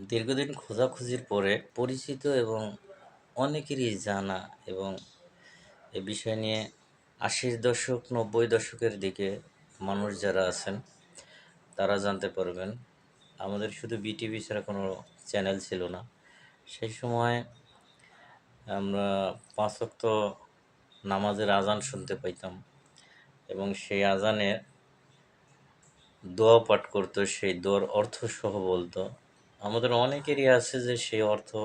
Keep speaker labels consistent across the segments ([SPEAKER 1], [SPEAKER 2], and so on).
[SPEAKER 1] দীর্ঘদিন খোঁজাখুঁজির পরে পরিচিত এবং অনেকেরই জানা এবং এ বিষয় নিয়ে আশির দশক, নব্বই দশকের দিকে মানুষ যারা আছেন, তারা জানতে পারবেন, আমাদের শুধু বিটিভি ছাড়া কোনো চ্যানেল ছিল না। সেই সময় আমরা পাঁচ ওয়াক্ত নামাজের আজান শুনতে পাইতাম এবং সেই আজানে দোয়া পাঠ করতো, সেই দোয়ার অর্থ সহ বলতো। আমাদের অনেকেরই আছে যে সেই অর্থ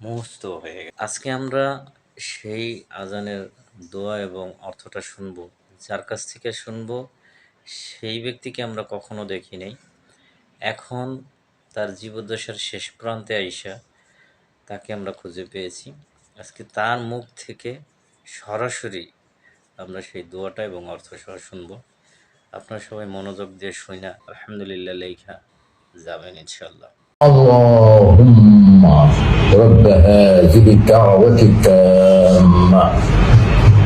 [SPEAKER 1] মুহস্ত হয়ে গেছে। আজকে আমরা সেই আজানের দোয়া এবং অর্থটা শুনব। যার কাছ থেকে শুনব, সেই ব্যক্তিকে আমরা কখনো দেখি নাই। এখন তার জীবদ্দশার শেষ প্রান্তে আইসা তাকে আমরা খুঁজে পেয়েছি। আজকে তার মুখ থেকে সরাসরি আমরা সেই দোয়াটা এবং অর্থ সহ শুনব। আপনারা সবাই মনোযোগ দিয়ে শুনে আলহামদুলিল্লাহ, লেখা যাবেন ইনশাল্লাহ
[SPEAKER 2] اللهم رب هذه الدعوة التامة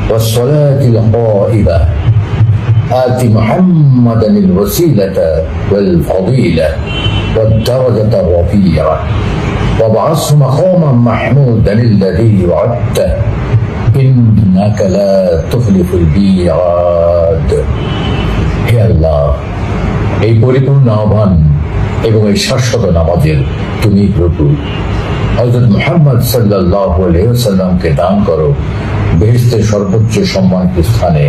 [SPEAKER 2] والصلاة القائمة آت محمدا الوسيلة والفضيلة والدرجة الرفيعة وابعثه مقاما محمودا الذي وعدته إنك لا تخلف الميعاد হে আল্লাহ এই পরিপূর্ণ আহ্বান এবং এই শাশ্বত নামাজের তুমি প্রভু। হজরত মোহাম্মদ সাল্লাহ সাল্লামকে দান করো বেহেস্তের সর্বোচ্চ সম্মানিত স্থানে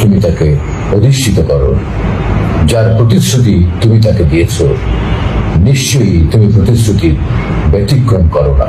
[SPEAKER 2] তুমি তাকে অধিষ্ঠিত করো। যার প্রতিশ্রুতি তুমি তাকে দিয়েছ, নিশ্চয়ই তুমি প্রতিশ্রুতি ব্যতিক্রম করো না।